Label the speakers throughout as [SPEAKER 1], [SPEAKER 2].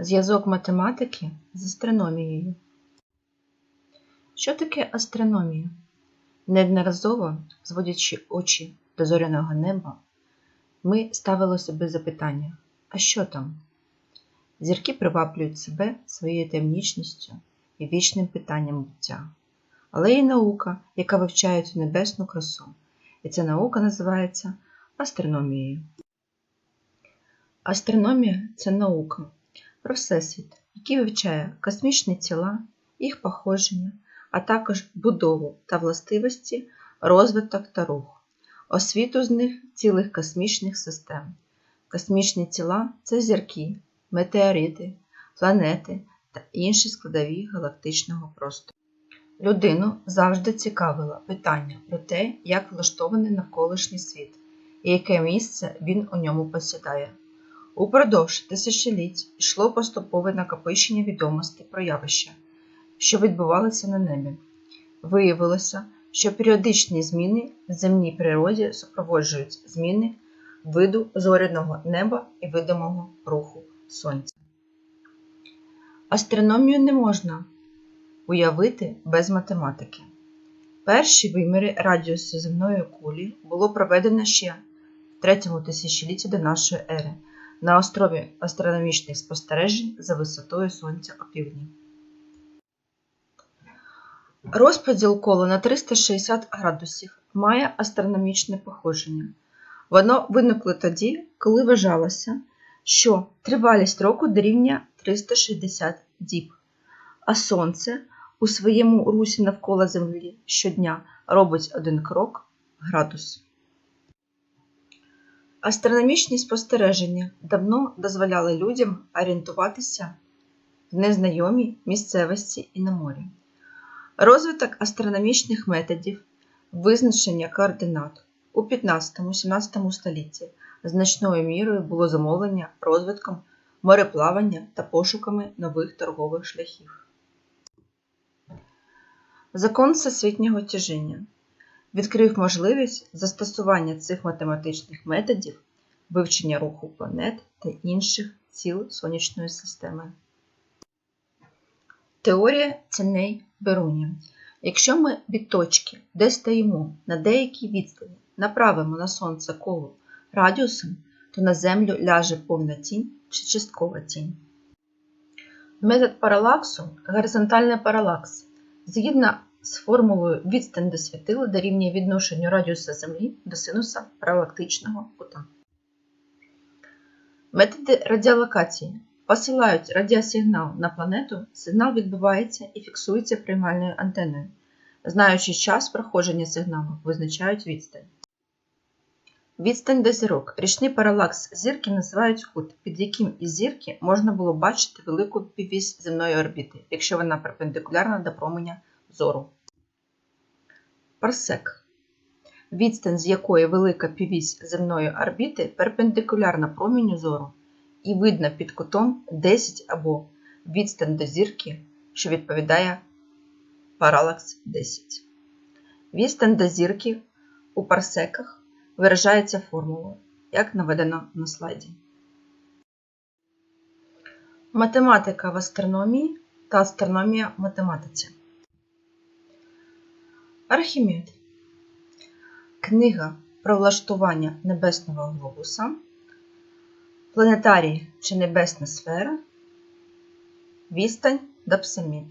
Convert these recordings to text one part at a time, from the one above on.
[SPEAKER 1] Зв'язок математики з астрономією. Що таке астрономія? Неодноразово, зводячи очі до зоряного неба, ми ставили собі запитання: а що там? Зірки приваблюють себе своєю таємничністю і вічним питанням буття. Але є наука, яка вивчає цю небесну красу, і ця наука називається астрономією. Астрономія це наука про Всесвіт, який вивчає космічні тіла, їх походження, а також будову та властивості, розвиток та рух, освіту з них цілих космічних систем. Космічні тіла це зірки, метеорити, планети та інші складові галактичного простору. Людину завжди цікавило питання про те, як влаштований навколишній світ і яке місце він у ньому посідає. Упродовж тисячоліть йшло поступове накопичення відомостей про явища, що відбувалися на небі. Виявилося, що періодичні зміни в земній природі супроводжують зміни виду зоряного неба і видимого руху сонця. Астрономію не можна уявити без математики. Перші виміри радіусу земної кулі було проведено ще в третьому тисячолітті до нашої ери на острові астрономічних спостережень за висотою Сонця опівдні. Розподіл кола на 360 градусів має астрономічне походження. Воно виникло тоді, коли вважалося, що тривалість року дорівнює 360 діб, а Сонце у своєму русі навколо Землі щодня робить один крок градус. Астрономічні спостереження давно дозволяли людям орієнтуватися в незнайомій місцевості і на морі. Розвиток астрономічних методів визначення координат у 15-17 столітті значною мірою було замовлення розвитком мореплавання та пошуками нових торгових шляхів. Закон всесвітнього тяжіння відкрив можливість застосування цих математичних методів вивчення руху планет та інших ціл сонячної системи. Теорія ціней Беруні. Якщо ми від точки, де стоїмо на деякій відстані, направимо на сонце коло радіусом, то на Землю ляже повна тінь чи часткова тінь. Метод паралаксу горизонтальний паралакс. Згідно з формулою відстань до світила дорівнює відношенню радіуса Землі до синуса паралактичного кута. Методи радіолокації посилають радіосигнал на планету, сигнал відбивається і фіксується приймальною антеною. Знаючи час проходження сигналу, визначають відстань. Відстань до зірок. Річний паралакс зірки називають кут, під яким із зірки можна було бачити велику піввісь земної орбіти, якщо вона перпендикулярна до променя зору. Парсек. Відстань, з якої велика піввісь земної орбіти перпендикулярна проміню зору і видно під кутом 10 або відстань до зірки, що відповідає паралакс 10. Відстань до зірки у парсеках виражається формулою, як наведено на слайді. Математика в астрономії та астрономія в математиці. Архімед. Книга про влаштування небесного глобуса. Планетарій чи небесна сфера. Відстань до Псамід.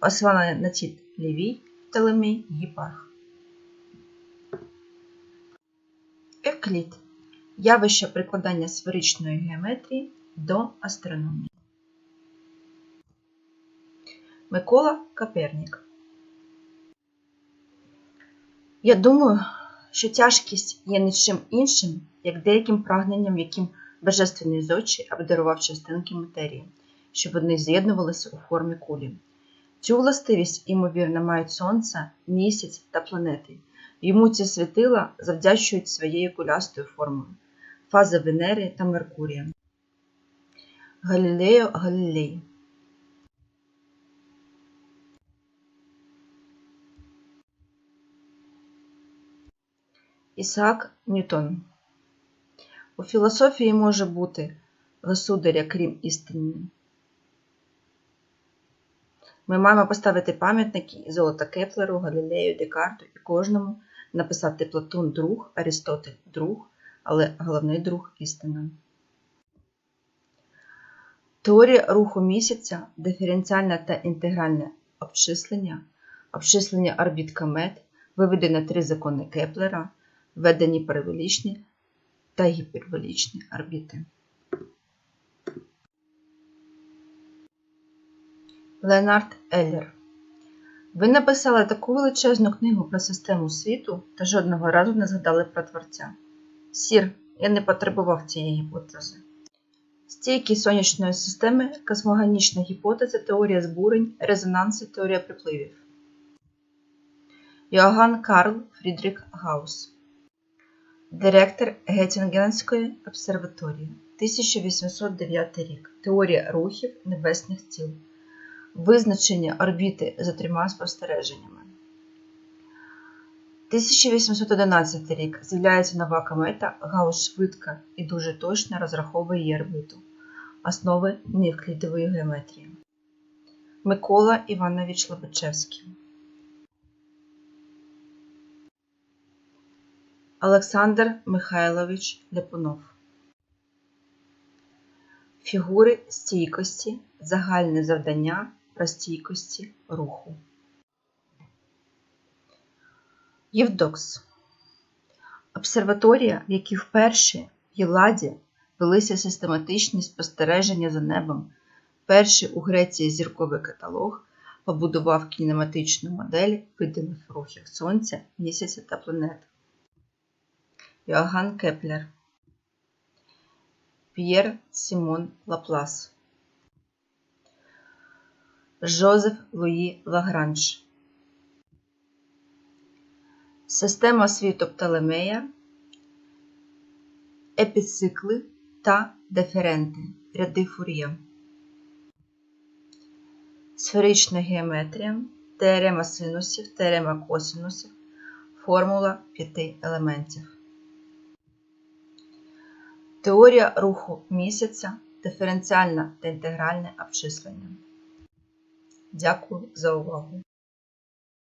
[SPEAKER 1] Посилання на тіт Лівій, Телемій, Гіпарх. Евклід. Явище прикладання сферичної геометрії до астрономії. Микола Копернік. Я думаю, що тяжкість є не чим іншим, як деяким прагненням, яким божественний зодчий обдарував частинки матерії, щоб вони з'єднувалися у формі кулі. Цю властивість, ймовірно, мають Сонце, місяць та планети. Йому ці світила завдячують своєю кулястою формою, фази Венери та Меркурія. Галілео Галілей Ісаак Ньютон У філософії може бути государя, крім істини, Ми маємо поставити пам'ятники Золота Кеплеру, Галілею, Декарту і кожному написати Платон друг, Арістотель друг, але головний друг істина. Теорія руху місяця, диференціальне та інтегральне обчислення, обчислення орбіт комет, виведено три закони Кеплера, введені параболічні та гіперболічні орбіти. Леонард Еллер. Ви написали таку величезну книгу про систему світу та жодного разу не згадали про Творця. Сір, я не потребував цієї гіпотези. Стійки сонячної системи, космогонічна гіпотеза, теорія збурень, резонанси, теорія припливів. Йоганн Карл Фрідрік Гаус. Директор Геттінгенської обсерваторії. 1809 рік. Теорія рухів небесних тіл. Визначення орбіти за трьома спостереженнями. 1811 рік з'являється нова комета, Гаус швидко і дуже точно розраховує її орбиту, основи неевклідової геометрії. Микола Іванович Лобачевський. Олександр Михайлович Ляпунов. Фігури стійкості, загальне завдання про стійкості руху. Євдокс. Обсерваторія, в якій вперше в Єладі велися систематичні спостереження за небом. Перший у Греції зірковий каталог побудував кінематичну модель видимих рухів Сонця, місяця та планет. Йоганн Кеплер. П'єр Сімон Лаплас. Жозеф Луї Лагранж. Система світу Птолемея, епіцикли та деференти, ряди Фур'є. Сферична геометрія, теорема синусів, теорема косинусів, формула п'яти елементів. Теорія руху місяця, диференціальне та інтегральне обчислення. Дякую за увагу!